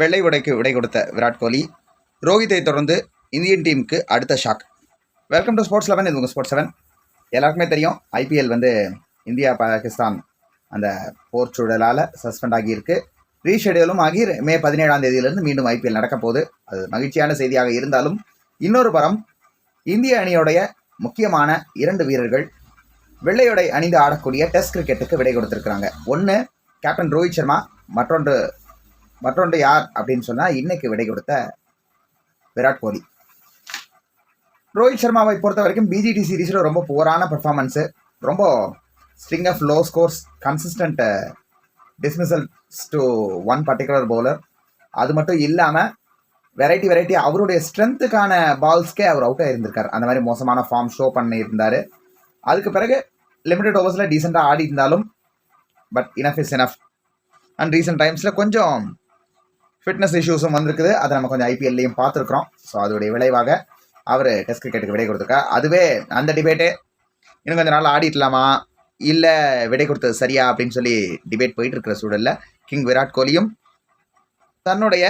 வெள்ளை உடைக்கு விடை கொடுத்த விராட் கோலி ரோஹித்தை தொடர்ந்து இந்தியன் டீமுக்கு அடுத்த shock. Welcome to sports eleven இது உங்கள் ஸ்போர்ட்ஸ் செவன் எல்லாருக்குமே தெரியும் ஐபிஎல் வந்து இந்தியா பாகிஸ்தான் அந்த போர் சூழலால் சஸ்பெண்ட் ஆகியிருக்கு. ரீஷெடியூலும் ஆகி மே பதினேழாம் தேதியிலிருந்து மீண்டும் ஐபிஎல் நடக்க போகுது. அது மகிழ்ச்சியான செய்தியாக இருந்தாலும் இன்னொரு படம் இந்திய அணியோடைய முக்கியமான இரண்டு வீரர்கள் வெள்ளையுடை அணிந்து ஆடக்கூடிய டெஸ்ட் கிரிக்கெட்டுக்கு விடை கொடுத்துருக்குறாங்க. ஒன்று கேப்டன் ரோஹித் சர்மா மற்றொன்று மற்றொன்று யார் அப்படின்னு சொன்னால் இன்னைக்கு விடை கொடுத்த விராட் கோலி. ரோஹித் சர்மாவை பொறுத்த வரைக்கும் பிஜிடி சீரீஸில் ரொம்ப புவரான பெர்ஃபார்மன்ஸு ரொம்ப string of low scores consistent dismissals to one particular bowler அது மட்டும் இல்லாமல் வெரைட்டி வெரைட்டி அவருடைய ஸ்ட்ரென்த்துக்கான பால்ஸ்க்கே அவர் அவுட் இருந்திருக்கார். அந்த மாதிரி மோசமான ஃபார்ம் ஷோ பண்ணியிருந்தார். அதுக்கு பிறகு லிமிடெட் ஓவர்ஸில் டீசெண்டாக ஆடி இருந்தாலும் but enough is enough and recent டைம்ஸில் கொஞ்சம் ஃபிட்னஸ் இஷ்யூஸும் வந்திருக்குது. அதை நம்ம கொஞ்சம் ஐபிஎல்லையும் பார்த்துருக்குறோம். ஸோ அதோடைய விளைவாக அவர் டெஸ்ட் கிரிக்கெட்டுக்கு விடை கொடுத்துருக்கா அதுவே அந்த டிபேட்டே இன்னும் கொஞ்ச நாள் ஆடிடலாமா இல்லை விடை கொடுத்தது சரியா? அப்படின்னு சொல்லி டிபேட் போயிட்டு இருக்கிற சூழலில் கிங் விராட் கோலியும் தன்னுடைய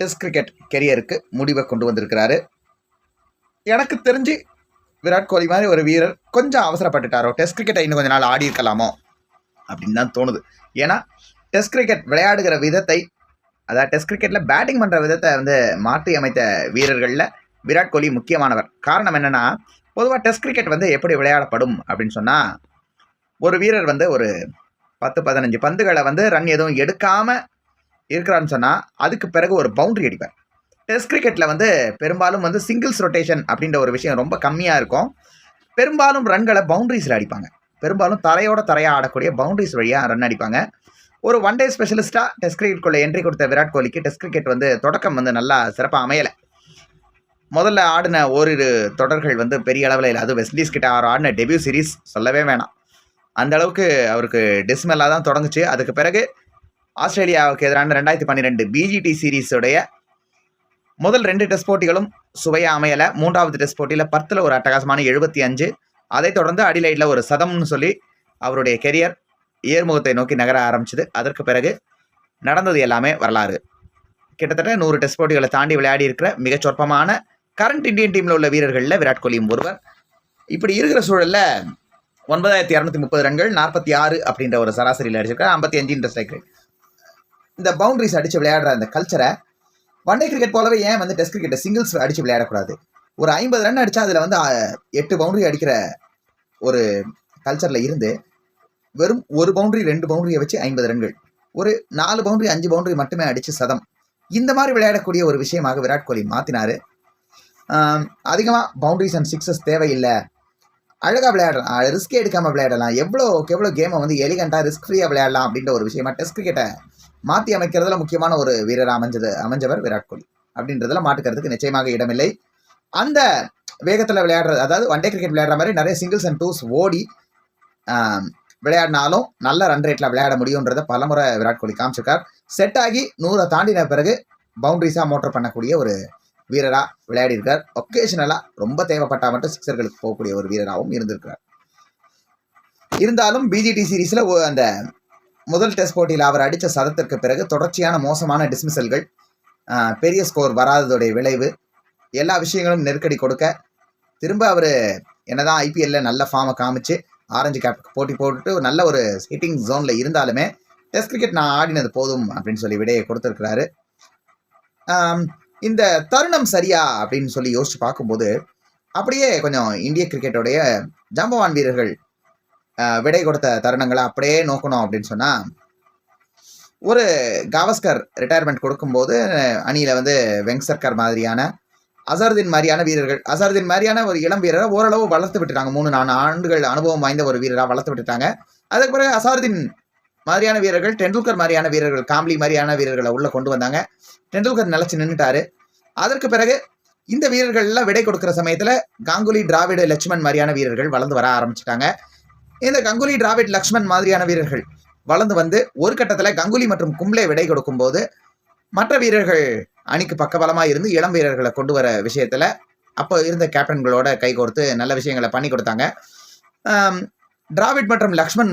டெஸ்ட் கிரிக்கெட் கெரியருக்கு முடிவை கொண்டு வந்திருக்கிறாரு. எனக்கு தெரிஞ்சு விராட் கோலி மாதிரி ஒரு வீரர் கொஞ்சம் அவசரப்பட்டுட்டாரோ? டெஸ்ட் கிரிக்கெட்டை இன்னும் கொஞ்ச நாள் ஆடி இருக்கலாமோ அப்படின்னு தான் தோணுது. ஏன்னா டெஸ்ட் கிரிக்கெட் விளையாடுகிற விதத்தை அதாவது டெஸ்ட் கிரிக்கெட்டில் பேட்டிங் பண்ணுற விதத்தை வந்து மாற்றி அமைத்த வீரர்களில் விராட் கோலி முக்கியமானவர். காரணம் என்னென்னா பொதுவாக டெஸ்ட் கிரிக்கெட் வந்து எப்படி விளையாடப்படும் அப்படின்னு சொன்னால் ஒரு வீரர் வந்து ஒரு பத்து பதினஞ்சு பந்துகளை வந்து ரன் எதுவும் எடுக்காமல் இருக்கிறான்னு சொன்னால் அதுக்கு பிறகு ஒரு பவுண்ட்ரி அடிப்பார். டெஸ்ட் கிரிக்கெட்டில் வந்து பெரும்பாலும் வந்து சிங்கிள்ஸ் ரொட்டேஷன் அப்படின்ற ஒரு விஷயம் ரொம்ப கம்மியாக இருக்கும். பெரும்பாலும் ரன்களை பவுண்டரிஸில் அடிப்பாங்க. பெரும்பாலும் தரையோட தரையாக ஆடக்கூடிய பவுண்டரிஸ் வழியாக ரன் அடிப்பாங்க. ஒரு ஒன் டே ஸ்பெஷலிஸ்ட்டாக டெஸ்ட் கிரிக்கெட்டுக்குள்ளே என்ட்ரி கொடுத்த விராட் கோலிக்கு டெஸ்ட் கிரிக்கெட் வந்து தொடக்கம் வந்து நல்லா சிறப்பாக அமையலை. முதல்ல ஆடின ஓரிரு தொடர்கள் வந்து பெரிய அளவில் இல்லை. அது வெஸ்ட் இண்டீஸ் கிட்ட அவர் ஆடின டெபியூ சீரிஸ் சொல்லவே வேணாம். அந்த அளவுக்கு அவருக்கு டிஸ்மெல்லாக தான் தொடங்குச்சு. அதுக்கு பிறகு ஆஸ்திரேலியாவுக்கு எதிரான ரெண்டாயிரத்தி பன்னிரெண்டு பிஜிடி சீரீஸுடைய முதல் ரெண்டு டெஸ்ட் போட்டிகளும் சுவையாக அமையலை. மூன்றாவது டெஸ்ட் போட்டியில் பத்தில் ஒரு அட்டகாசமான எழுபத்தி அஞ்சு. அதைத் தொடர்ந்து அடிலைட்டில் ஒரு சதம்னு சொல்லி அவருடைய கெரியர் ஏர்முகத்தை நோக்கி நகர ஆரம்பிச்சது. அதற்கு பிறகு நடந்தது எல்லாமே வரலாறு. கிட்டத்தட்ட நூறு டெஸ்ட் போட்டிகளை தாண்டி விளையாடி இருக்கிற மிகச் சொற்பமான கரண்ட் இந்தியன் டீமில் உள்ள வீரர்களில் விராட் கோலியும் ஒருவர். இப்படி இருக்கிற சூழலில் ஒன்பதாயிரத்தி இரநூத்தி முப்பது ரன்கள் நாற்பத்தி ஆறு அப்படின்ற ஒரு சராசரியில் அடிச்சிருக்காரு. ஐம்பத்தி அஞ்சுன்ற ஸ்ட்ரைக் ரேட் இந்த பவுண்டரிஸ் அடித்து விளையாடுற அந்த கல்ச்சரை ஒன் டே கிரிக்கெட் போலவே ஏன் வந்து டெஸ்ட் கிரிக்கெட்டை சிங்கிள்ஸ் அடித்து விளையாடக்கூடாது? ஒரு ஐம்பது ரன் அடித்தா அதில் வந்து எட்டு பவுண்டரி அடிக்கிற ஒரு கல்ச்சரில் இருந்து வெறும் ஒரு பவுண்டரி ரெண்டு பவுண்டரியை வச்சு ஐம்பது ரன்கள். ஒரு நாலு பவுண்டரி அஞ்சு பவுண்டரி மட்டுமே அடித்து சதம். இந்த மாதிரி விளையாடக்கூடிய ஒரு விஷயமாக விராட் கோலி மாற்றினார் அதிகமாக பவுண்டரிஸ் அண்ட் சிக்ஸஸ் தேவையில்லை. அழகாக விளையாடலாம். ரிஸ்க் எடுக்காமல் விளையாடலாம். எவ்வளோக்கு எவ்வளோ கேமை வந்து எலிகண்ட்டாக ரிஸ்க் ஃப்ரீயாக விளையாடலாம் அப்படின்ற ஒரு விஷயமா டெஸ்ட் கிரிக்கெட்டை மாற்றி அமைக்கிறதுல முக்கியமான ஒரு வீரர் அமைஞ்சது அமைஞ்சவர் விராட் கோலி. அப்படின்றதுல மாட்டுக்கிறதுக்கு நிச்சயமாக இடமில்லை. அந்த வேகத்தில் விளையாடுறது அதாவது ஒன் டே கிரிக்கெட் விளையாடுற மாதிரி நிறைய சிங்கிள்ஸ் அண்ட் டூஸ் ஓடி விளையாடினாலும் நல்ல ரன் ரேட்டில் விளையாட முடியுன்றதை பலமுறை விராட் கோலி காமிச்சிருக்கார். செட் ஆகி நூறை தாண்டின பிறகு பவுண்டரிஸாக மோட்டர் பண்ணக்கூடிய ஒரு வீரராக விளையாடி இருக்கார் ஒகேஷனலாக ரொம்ப தேவைப்பட்டா மட்டும் சிக்ஸர்களுக்கு போகக்கூடிய ஒரு வீரராகவும் இருந்திருக்கிறார். இருந்தாலும் பிஜிடி சீரீஸில் அந்த முதல் டெஸ்ட் போட்டியில் அவர் அடித்த சதத்திற்கு பிறகு தொடர்ச்சியான மோசமான டிஸ்மிசல்கள் பெரிய ஸ்கோர் வராததுடைய விளைவு எல்லா விஷயங்களும் நெருக்கடி கொடுக்க திரும்ப அவர் என்னதான் ஐபிஎல்ல நல்ல ஃபார்மை காமிச்சு ஆரஞ்சு கேப்புக்கு போட்டி போட்டுட்டு நல்ல ஒரு ஹிட்டிங் ஜோனில் இருந்தாலுமே டெஸ்ட் கிரிக்கெட் நான் ஆடினது போதும் அப்படின்னு சொல்லி விடையை கொடுத்துருக்கிறாரு. இந்த தருணம் சரியா அப்படின்னு சொல்லி யோசிச்சு பார்க்கும்போது அப்படியே கொஞ்சம் இந்திய கிரிக்கெட்டோடைய ஜாம்பவான் வீரர்கள் விடை கொடுத்த தருணங்களை அப்படியே நோக்கணும் அப்படின்னு சொன்னால் ஒரு காவஸ்கர் ரிட்டையர்மெண்ட் கொடுக்கும்போது அணியில் வந்து வெங்சர்கர் மாதிரியான அசருதீன் மாதிரியான வீரர்கள் அசருதீன் மாதிரியான ஒரு இளம் வீரரை ஓரளவு வளர்த்து விட்டுட்டாங்க. மூணு நாலு ஆண்டுகள் அனுபவம் வாய்ந்த ஒரு வீரராக வளர்த்து விட்டுட்டாங்க. அதுக்கு பிறகு அசருதீன் மாதிரியான வீரர்கள் டெண்டுல்கர் மாதிரியான வீரர்கள் காம்ப்ளி மாதிரியான வீரர்களை உள்ளே கொண்டு வந்தாங்க. டெண்டுல்கர் நிலச்சி நின்றுட்டாரு அதற்கு பிறகு இந்த வீரர்கள்லாம் விடை கொடுக்குற சமயத்தில் காங்குலி டிராவிட் லட்சுமண் மாதிரியான வீரர்கள் வளர்ந்து வர ஆரம்பிச்சிட்டாங்க. இந்த கங்குலி டிராவிட் லக்ஷ்மண் மாதிரியான வீரர்கள் வளர்ந்து வந்து ஒரு கட்டத்தில் கங்குலி மற்றும் கும்ளே விடை கொடுக்கும்போது மற்ற வீரர்கள் அணிக்கு பக்கபலமாக இருந்து இளம் வீரர்களை கொண்டு வர விஷயத்தில் அப்போ இருந்த கேப்டன்களோட கைகோர்த்து நல்ல விஷயங்களை பண்ணி கொடுத்தாங்க. டிராவிட் மற்றும் லக்ஷ்மண்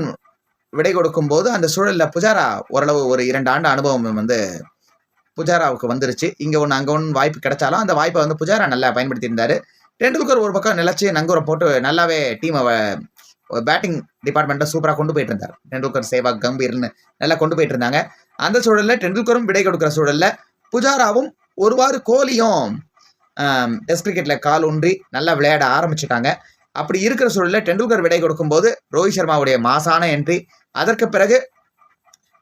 விடை கொடுக்கும் போது அந்த சூழலில் புஜாரா ஓரளவு ஒரு இரண்டு ஆண்டு அனுபவம் வந்து புஜாராவுக்கு வந்துருச்சு. இங்கே ஒன்று அங்கே ஒன்று வாய்ப்பு கிடைச்சாலும் அந்த வாய்ப்பை வந்து புஜாரா நல்லா பயன்படுத்தியிருந்தார். டெண்டுல்கர் ஒரு பக்கம் நிலச்சி நங்கூரம் போட்டு நல்லாவே டீமை பேட்டிங் டிபார்ட்மெண்ட்டை சூப்பராக கொண்டு போயிட்டு இருந்தார் டெண்டுல்கர் சேவாக் கம்பீர்னு நல்லா கொண்டு போயிட்டு இருந்தாங்க அந்த சூழலில் டெண்டுல்கரும் விடை கொடுக்குற சூழலில் புஜாராவும் ஒருவாறு கோலியும் டெஸ்ட் கிரிக்கெட்டில் கால் ஊன்றி நல்லா விளையாட ஆரம்பிச்சிட்டாங்க. அப்படி இருக்கிற சூழலில் டெண்டுல்கர் விடை கொடுக்கும்போது ரோஹித் சர்மாவுடைய மாசான என்ட்ரி அதற்கு பிறகு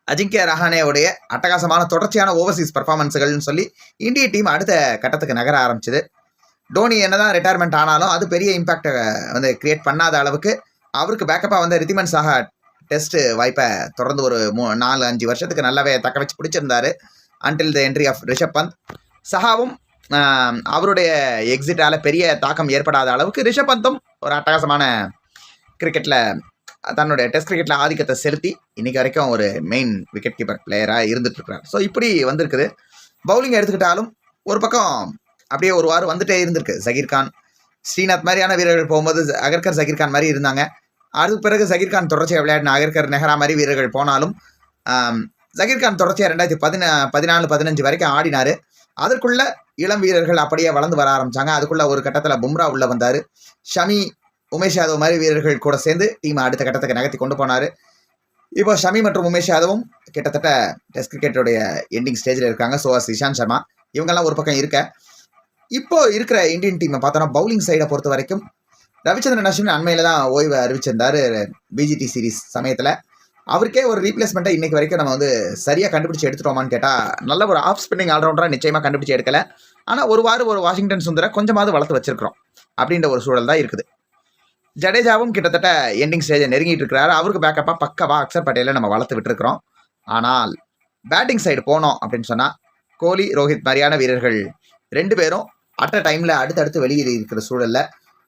அஜிங்கிய ரஹானேவுடைய அட்டகாசமான தொடர்ச்சியான ஓவர்சீஸ் பர்ஃபார்மன்ஸுகள்னு சொல்லி இந்திய டீம் அடுத்த கட்டத்துக்கு நகர ஆரம்பிச்சது. டோனி என்னதான் ரிட்டையர்மெண்ட் ஆனாலும் அது பெரிய இம்பாக்டை வந்து கிரியேட் பண்ணாத அளவுக்கு அவருக்கு பேக்கப்பாக வந்து ரித்திமன் சாஹா டெஸ்ட்டு வாய்ப்பை தொடர்ந்து ஒரு மூ நாலு அஞ்சு வருஷத்துக்கு நல்லாவே தக்க வச்சு பிடிச்சிருந்தாரு. Until the entry of Rishabh Pant சஹாவும் அவருடைய எக்ஸிட்டால் பெரிய தாக்கம் ஏற்படாத அளவுக்கு ரிஷப் பந்தும் ஒரு அட்டகாசமான கிரிக்கெட்டில் தன்னுடைய டெஸ்ட் கிரிக்கெட்டில் ஆதிக்கத்தை செலுத்தி இன்றைக்கி வரைக்கும் ஒரு மெயின் விக்கெட் கீப்பர் பிளேயராக இருந்துட்டுருக்கிறார். ஸோ இப்படி வந்திருக்குது. பவுலிங் எடுத்துக்கிட்டாலும் ஒரு பக்கம் அப்படியே ஒரு வாரம் வந்துட்டே இருந்திருக்கு. ஜகீர் கான் ஸ்ரீநாத் மாதிரியான வீரர்கள் போகும்போது அகர்கர் ஜகீர் கான் மாதிரி இருந்தாங்க. அதுக்கு பிறகு ஜகீர் கான் தொடர்ச்சியாக விளையாடின அகர்கர் நெஹ்ரா மாதிரி வீரர்கள் போனாலும் ஜகீர் கான் தொடர்ச்சியாக ரெண்டாயிரத்தி பதினா பதினாலு பதினஞ்சு வரைக்கும் ஆடினார். அதற்குள்ள இளம் வீரர்கள் அப்படியே வளர்ந்து வர ஆரம்பிச்சாங்க. அதுக்குள்ள ஒரு கட்டத்தில் பும்ரா உள்ளே வந்தார். ஷமி உமேஷ் யாதவ் மாதிரி வீரர்கள் கூட சேர்ந்து டீமை அடுத்த கட்டத்துக்கு நகர்த்தி கொண்டு போனார். இப்போ ஷமி மற்றும் உமேஷ் யாதவும் கிட்டத்தட்ட டெஸ்ட் கிரிக்கெட்டோடைய எண்டிங் ஸ்டேஜில் இருக்காங்க. ஸோ இஷாந்த் சர்மா. இவங்கெல்லாம் ஒரு பக்கம் இருக்க. இப்போ இருக்கிற இந்தியன் டீமை பார்த்தோன்னா பவுலிங் சைடை பொறுத்த வரைக்கும் ரவிச்சந்திரன் அஸ்வின் அண்மையில் தான் ஓய்வை அறிவிச்சிருந்தார். பிஜிடி சீரிஸ் சமயத்தில். அவருக்கே ஒரு ரீப்ளேஸ்மெண்ட்டை இன்றைக்கி வரைக்கும் நம்ம வந்து சரியாக கண்டுபிடிச்சி எடுத்துட்டோமான்னு கேட்டால் நல்ல ஒரு ஆஃப் ஸ்பின்னிங் ஆல்ரவுண்டராக நிச்சயமாக கண்டுபிடிச்சி எடுக்கலை. ஆனால் ஒரு வாரம் ஒரு வாஷிங்டன் சுந்தரை கொஞ்சமாவது வளர்த்து வச்சிருக்கிறோம் அப்படின்ற ஒரு சூழல் தான் இருக்குது. ஜடேஜாவும் கிட்டத்தட்ட எண்டிங் ஸ்டேஜை நெருங்கிட்டு இருக்கிறாரு. அவருக்கு பேக்கப்பாக பக்கவாக அக்சர் பட்டேலை நம்ம வளர்த்து விட்டுருக்கிறோம். ஆனால் பேட்டிங் சைடு போனோம் அப்படின்னு சொன்னால் கோலி ரோஹித் மாதிரியான வீரர்கள் ரெண்டு பேரும் அட் அ டைமில் அடுத்தடுத்து வெளியில் இருக்கிற சூழலில்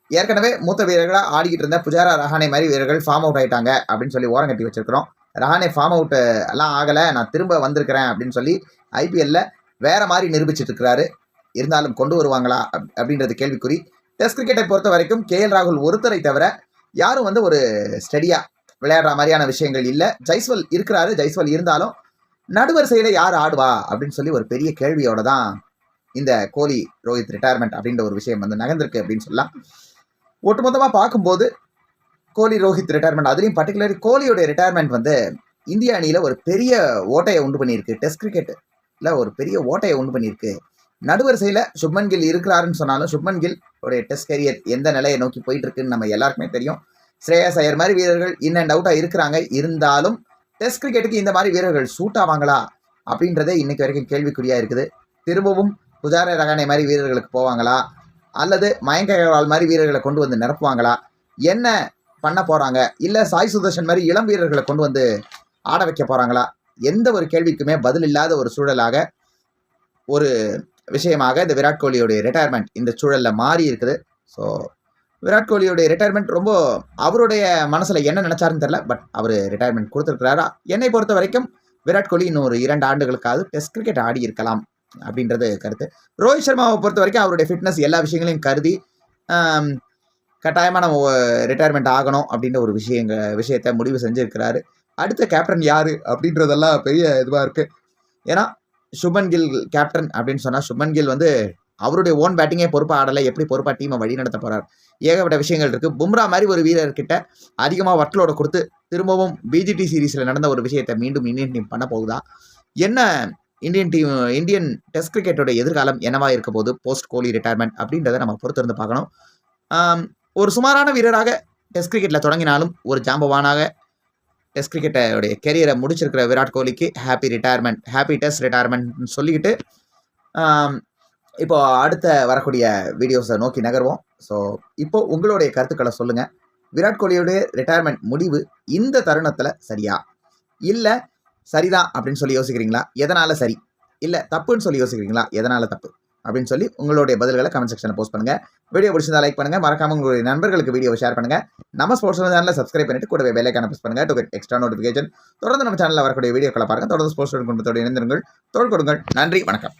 ஏற்கனவே மூத்த வீரர்களாக ஆடிக்கிட்டு இருந்த புஜாரா ரஹானே மாதிரி வீரர்கள் ஃபார்ம் அவுட் ஆயிட்டாங்க அப்படின்னு சொல்லி ஓரம் கட்டி வச்சிருக்கிறோம். ரஹானே ஃபார்ம் அவுட் எல்லாம் ஆகலை நான் திரும்ப வந்திருக்கிறேன் அப்படின்னு சொல்லி ஐபிஎல்ல வேற மாதிரி நிரூபிச்சிட்டு இருக்கிறாரு இருந்தாலும் கொண்டு வருவாங்களா அப்- அப்படின்றது கேள்விக்குறி. டெஸ்ட் கிரிக்கெட்டை பொறுத்த வரைக்கும் கே எல் ராகுல் ஒருத்தரை தவிர யாரும் வந்து ஒரு ஸ்டெடியாக விளையாடுற மாதிரியான விஷயங்கள் இல்லை. ஜெய்ஸ்வல் இருக்கிறாரு ஜெய்ஸ்வல் இருந்தாலும் நடுவரிசையில் யார் ஆடுவா அப்படின்னு சொல்லி ஒரு பெரிய கேள்வியோட தான் இந்த கோலி ரோஹித் ரிட்டையர்மெண்ட் அப்படின்ற ஒரு விஷயம் வந்து நகர்ந்திருக்கு அப்படின்னு சொல்லலாம். ஒட்டுமொத்தமாக பார்க்கும்போது கோலி ரோஹித் ரிட்டையர்மெண்ட் அதுலேயும் பர்டிகுலர் கோலியோடைய ரிட்டையர்மெண்ட் வந்து இந்திய அணியில் ஒரு பெரிய ஓட்டையை உண்டு பண்ணியிருக்கு. டெஸ்ட் கிரிக்கெட்டில் ஒரு பெரிய ஓட்டையை உண்டு பண்ணியிருக்கு. நடுவரிசையில் சுப்மன் கில் இருக்கிறாருன்னு சொன்னாலும் சுப்மன் கில் உடைய டெஸ்ட் கரியர் எந்த நிலையை நோக்கி போயிட்டு இருக்குன்னு நம்ம எல்லாருக்குமே தெரியும். ஸ்ரேயா ஐயர் மாதிரி வீரர்கள் இன் அண்ட் அவுட்டாக இருக்கிறாங்க. இருந்தாலும் டெஸ்ட் கிரிக்கெட்டுக்கு இந்த மாதிரி வீரர்கள் சூட் ஆவாங்களா அப்படின்றதே இன்னைக்கு வரைக்கும் கேள்விக்குறியாக இருக்குது. திரும்பவும் புஜாரா ரகானே மாதிரி வீரர்களுக்கு போவாங்களா? அல்லது மயங்க அகர்வால் மாதிரி வீரர்களை கொண்டு வந்து நிரப்புவாங்களா? என்ன பண்ண போகிறாங்க இல்லை சாய் சுதர்ஷன் மாதிரி இளம் வீரர்களை கொண்டு வந்து ஆட வைக்க போகிறாங்களா எந்த ஒரு கேள்விக்குமே பதில் இல்லாத ஒரு சூழலாக ஒரு விஷயமாக இந்த விராட் கோலியோடைய ரிட்டையர்மெண்ட் இந்த சூழலில் மாறி இருக்குது. ஸோ விராட் கோலியோடைய ரிட்டையர்மெண்ட் ரொம்ப அவருடைய மனசில் என்ன நினச்சாருன்னு தெரில பட் அவர் ரிட்டையர்மெண்ட் கொடுத்துருக்கிறாரா? என்னை பொறுத்த வரைக்கும் விராட் கோலி இன்னும் ஒரு இரண்டு ஆண்டுகளுக்காவது டெஸ்ட் கிரிக்கெட் ஆடி இருக்கலாம். அப்படின்றது கருத்து. ரோஹித் சர்மாவை பொறுத்த வரைக்கும் அவருடைய ஃபிட்னஸ் எல்லா விஷயங்களையும் கருதி கட்டாயமாக நம்ம ரிட்டையர்மெண்ட் ஆகணும் அப்படின்ற ஒரு விஷயங்க விஷயத்தை முடிவு செஞ்சுருக்கிறாரு. அடுத்த கேப்டன் யார் அப்படின்றதெல்லாம் பெரிய இதுவாக இருக்குது ஏன்னா சுபன் கில் கேப்டன் அப்படின்னு சொன்னால் சுபன் கில் வந்து அவருடைய ஓன் பேட்டிங்கே பொறுப்பாக ஆடலை எப்படி பொறுப்பாக டீமை வழி நடத்த போகிறார் ஏகப்பட்ட விஷயங்கள் இருக்குது பும்ரா மாதிரி ஒரு வீரர்கிட்ட அதிகமாக ஒர்க்லோட கொடுத்து திரும்பவும் பிஜிடி சீரீஸில் நடந்த ஒரு விஷயத்தை மீண்டும் இந்தியன் டீம் பண்ண போகுதா? என்ன இந்தியன் டீம் இந்தியன் டெஸ்ட் கிரிக்கெட்டோட எதிர்காலம் என்னவா இருக்க போது போஸ்ட் கோலி ரிட்டையர்மெண்ட் அப்படின்றத நம்ம பொறுத்திருந்து பார்க்கணும். ஒரு சுமாரான வீரராக டெஸ்ட் கிரிக்கெட்டில் தொடங்கினாலும் ஒரு ஜாம்பவானாக டெஸ்ட் கிரிக்கெட்டோடைய கெரியரை முடிச்சிருக்கிற விராட் கோலிக்கு ஹாப்பி ரிட்டையர்மெண்ட் ஹாப்பி டெஸ்ட் ரிட்டையர்மெண்ட்னு சொல்லிக்கிட்டு இப்போது இப்போ அடுத்த வரக்கூடிய வீடியோஸை நோக்கி நகர்வோம். ஸோ இப்போ உங்களுடைய கருத்துக்களை சொல்லுங்கள் விராட் கோலியோடைய ரிட்டையர்மெண்ட் முடிவு இந்த தருணத்தில் சரியா? இல்லை சரிதான் அப்படின்னு சொல்லி யோசிக்கிறீங்களா? எதனால் சரி? இல்லை தப்புன்னு சொல்லி யோசிக்கிறீங்களா? எதனால் தப்பு? அப்படின்னு சொல்லி உங்களுடைய பதில்களை கமெண்ட் செக்ஷனில் போஸ்ட் பண்ணுங்க. வீடியோ பிடிச்சிருந்தா லைக் பண்ணுங்க. மறக்காம உங்களுடைய நண்பர்களுக்கு வீடியோ ஷேர் பண்ணுங்க. நம்ம ஸ்போர்ட்ஸ் சேனலில் சப்ஸ்கிரைப் பண்ணிட்டு கூடவே பெல்லைக்கான ப்ரெஸ் பண்ணுங்க. டு கெட் எக்ஸ்ட்ரா நோட்டிஃபிகேஷன் தொடர்ந்து நம்ம சேனலில் வரக்கூடிய வீடியோக்களை பாருங்க. தொடர்ந்து ஸ்போர்ட்ஸ் குடும்பத்தோடு இணைந்திருங்கள். தோல் கொடுங்கள். நன்றி. வணக்கம்.